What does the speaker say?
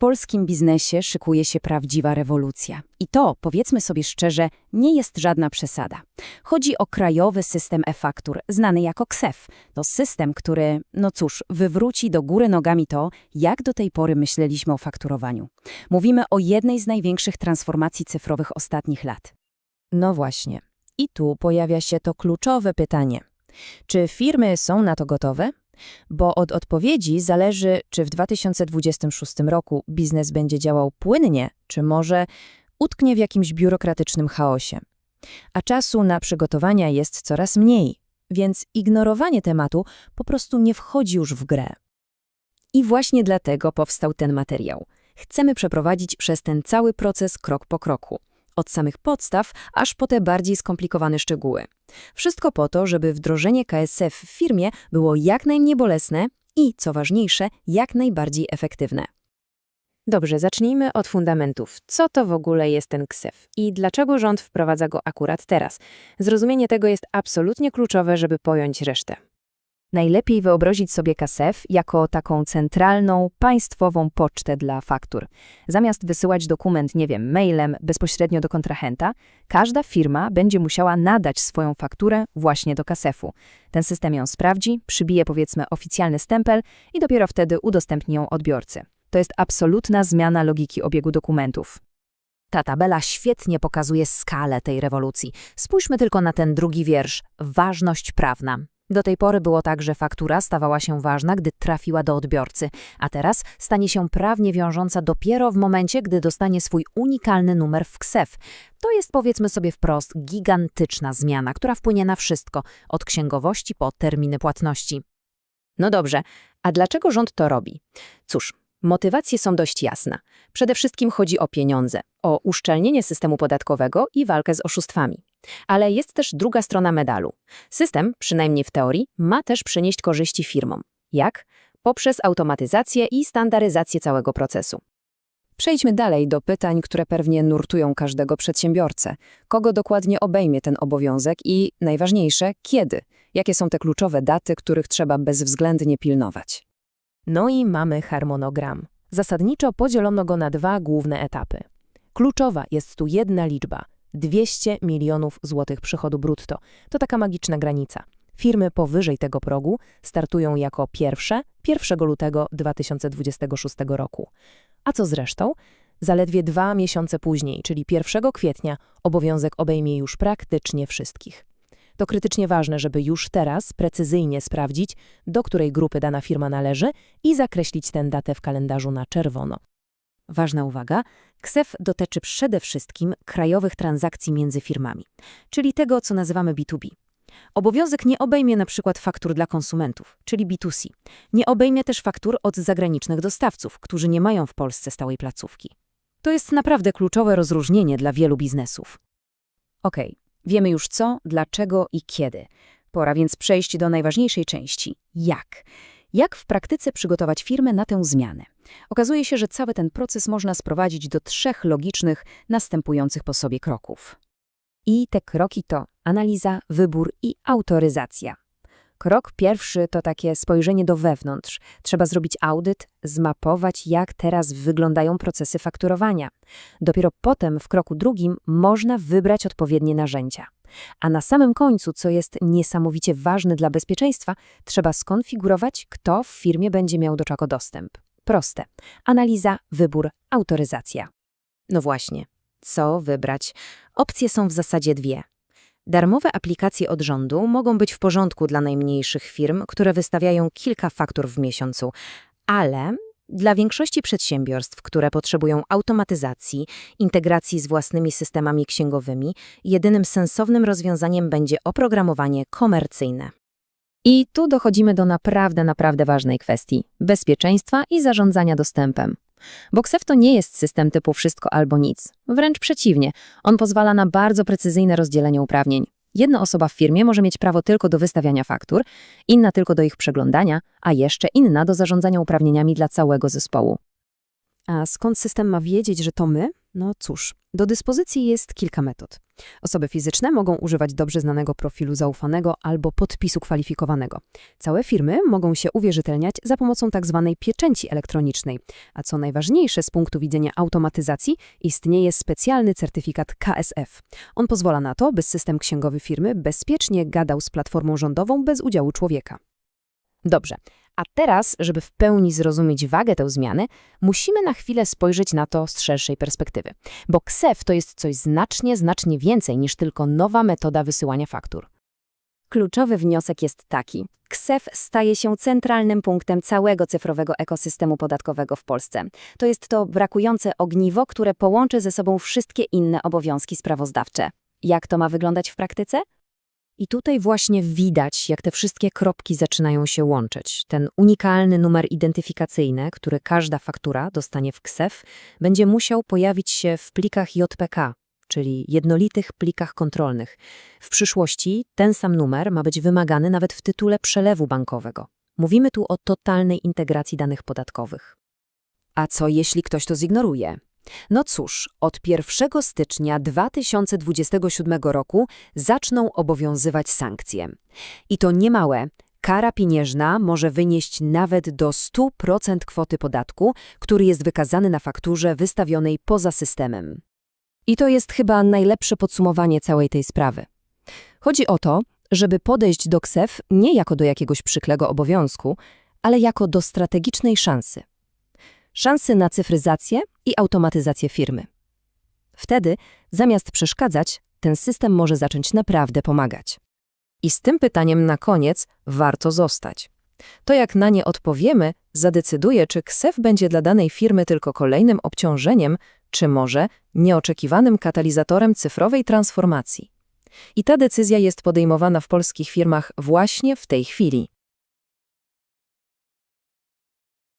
polskim biznesie szykuje się prawdziwa rewolucja. I to, powiedzmy sobie szczerze, nie jest żadna przesada. Chodzi o krajowy system e-faktur, znany jako KSEF. To system, który, no cóż, wywróci do góry nogami to, jak do tej pory myśleliśmy o fakturowaniu. Mówimy o jednej z największych transformacji cyfrowych ostatnich lat. No właśnie. I tu pojawia się to kluczowe pytanie. Czy firmy są na to gotowe? Bo od odpowiedzi zależy, czy w 2026 roku biznes będzie działał płynnie, czy może utknie w jakimś biurokratycznym chaosie. A czasu na przygotowania jest coraz mniej, więc ignorowanie tematu po prostu nie wchodzi już w grę. I właśnie dlatego powstał ten materiał. Chcemy przeprowadzić przez ten cały proces krok po kroku. Od samych podstaw, aż po te bardziej skomplikowane szczegóły. Wszystko po to, żeby wdrożenie KSF w firmie było jak najmniej bolesne i, co ważniejsze, jak najbardziej efektywne. Dobrze, zacznijmy od fundamentów. Co to w ogóle jest ten KSEF i dlaczego rząd wprowadza go akurat teraz? Zrozumienie tego jest absolutnie kluczowe, żeby pojąć resztę. Najlepiej wyobrazić sobie KSEF jako taką centralną, państwową pocztę dla faktur. Zamiast wysyłać dokument, nie wiem, mailem bezpośrednio do kontrahenta, każda firma będzie musiała nadać swoją fakturę właśnie do KSEF-u. Ten system ją sprawdzi, przybije powiedzmy oficjalny stempel i dopiero wtedy udostępni ją odbiorcy. To jest absolutna zmiana logiki obiegu dokumentów. Ta tabela świetnie pokazuje skalę tej rewolucji. Spójrzmy tylko na ten drugi wiersz. Ważność prawna. Do tej pory było tak, że faktura stawała się ważna, gdy trafiła do odbiorcy, a teraz stanie się prawnie wiążąca dopiero w momencie, gdy dostanie swój unikalny numer w KSEF. To jest powiedzmy sobie wprost gigantyczna zmiana, która wpłynie na wszystko, od księgowości po terminy płatności. No dobrze, a dlaczego rząd to robi? Cóż, motywacje są dość jasne. Przede wszystkim chodzi o pieniądze, o uszczelnienie systemu podatkowego i walkę z oszustwami. Ale jest też druga strona medalu. System, przynajmniej w teorii, ma też przynieść korzyści firmom. Jak? Poprzez automatyzację i standaryzację całego procesu. Przejdźmy dalej do pytań, które pewnie nurtują każdego przedsiębiorcę. Kogo dokładnie obejmie ten obowiązek i, najważniejsze, kiedy? Jakie są te kluczowe daty, których trzeba bezwzględnie pilnować? No i mamy harmonogram. Zasadniczo podzielono go na dwa główne etapy. Kluczowa jest tu jedna liczba 200 milionów złotych przychodu brutto. To taka magiczna granica. Firmy powyżej tego progu startują jako pierwsze 1 lutego 2026 roku. A co z resztą? Zaledwie dwa miesiące później, czyli 1 kwietnia, obowiązek obejmie już praktycznie wszystkich. To krytycznie ważne, żeby już teraz precyzyjnie sprawdzić, do której grupy dana firma należy i zakreślić tę datę w kalendarzu na czerwono. Ważna uwaga, KSEF dotyczy przede wszystkim krajowych transakcji między firmami, czyli tego, co nazywamy B2B. Obowiązek nie obejmie przykład faktur dla konsumentów, czyli B2C. Nie obejmie też faktur od zagranicznych dostawców, którzy nie mają w Polsce stałej placówki. To jest naprawdę kluczowe rozróżnienie dla wielu biznesów. Okej, wiemy już co, dlaczego i kiedy. Pora więc przejść do najważniejszej części – jak. Jak w praktyce przygotować firmę na tę zmianę? Okazuje się, że cały ten proces można sprowadzić do trzech logicznych, następujących po sobie kroków. I te kroki to analiza, wybór i autoryzacja. Krok pierwszy to takie spojrzenie do wewnątrz. Trzeba zrobić audyt, zmapować, jak teraz wyglądają procesy fakturowania. Dopiero potem, w kroku drugim, można wybrać odpowiednie narzędzia. A na samym końcu, co jest niesamowicie ważne dla bezpieczeństwa, trzeba skonfigurować, kto w firmie będzie miał do czego dostęp. Proste. Analiza, wybór, autoryzacja. No właśnie, co wybrać? Opcje są w zasadzie dwie. Darmowe aplikacje od rządu mogą być w porządku dla najmniejszych firm, które wystawiają kilka faktur w miesiącu, ale dla większości przedsiębiorstw, które potrzebują automatyzacji, integracji z własnymi systemami księgowymi, jedynym sensownym rozwiązaniem będzie oprogramowanie komercyjne. I tu dochodzimy do naprawdę, naprawdę ważnej kwestii bezpieczeństwa i zarządzania dostępem. Bo KSEF to nie jest system typu wszystko albo nic. Wręcz przeciwnie, on pozwala na bardzo precyzyjne rozdzielenie uprawnień. Jedna osoba w firmie może mieć prawo tylko do wystawiania faktur, inna tylko do ich przeglądania, a jeszcze inna do zarządzania uprawnieniami dla całego zespołu. A skąd system ma wiedzieć, że to my? No cóż, do dyspozycji jest kilka metod. Osoby fizyczne mogą używać dobrze znanego profilu zaufanego albo podpisu kwalifikowanego. Całe firmy mogą się uwierzytelniać za pomocą tzw. pieczęci elektronicznej. A co najważniejsze z punktu widzenia automatyzacji, istnieje specjalny certyfikat KSF. On pozwala na to, by system księgowy firmy bezpiecznie gadał z platformą rządową bez udziału człowieka. Dobrze, a teraz, żeby w pełni zrozumieć wagę tej zmiany, musimy na chwilę spojrzeć na to z szerszej perspektywy. Bo KSEF to jest coś znacznie, znacznie więcej niż tylko nowa metoda wysyłania faktur. Kluczowy wniosek jest taki. KSEF staje się centralnym punktem całego cyfrowego ekosystemu podatkowego w Polsce. To jest to brakujące ogniwo, które połączy ze sobą wszystkie inne obowiązki sprawozdawcze. Jak to ma wyglądać w praktyce? I tutaj właśnie widać, jak te wszystkie kropki zaczynają się łączyć. Ten unikalny numer identyfikacyjny, który każda faktura dostanie w KSEF, będzie musiał pojawić się w plikach JPK, czyli jednolitych plikach kontrolnych. W przyszłości ten sam numer ma być wymagany nawet w tytule przelewu bankowego. Mówimy tu o totalnej integracji danych podatkowych. A co jeśli ktoś to zignoruje? No cóż, od 1 stycznia 2027 roku zaczną obowiązywać sankcje. I to niemałe. Kara pieniężna może wynieść nawet do 100% kwoty podatku, który jest wykazany na fakturze wystawionej poza systemem. I to jest chyba najlepsze podsumowanie całej tej sprawy. Chodzi o to, żeby podejść do KSEF nie jako do jakiegoś przyklego obowiązku, ale jako do strategicznej szansy szansy na cyfryzację i automatyzację firmy. Wtedy, zamiast przeszkadzać, ten system może zacząć naprawdę pomagać. I z tym pytaniem na koniec warto zostać. To, jak na nie odpowiemy, zadecyduje, czy KSEF będzie dla danej firmy tylko kolejnym obciążeniem, czy może nieoczekiwanym katalizatorem cyfrowej transformacji. I ta decyzja jest podejmowana w polskich firmach właśnie w tej chwili.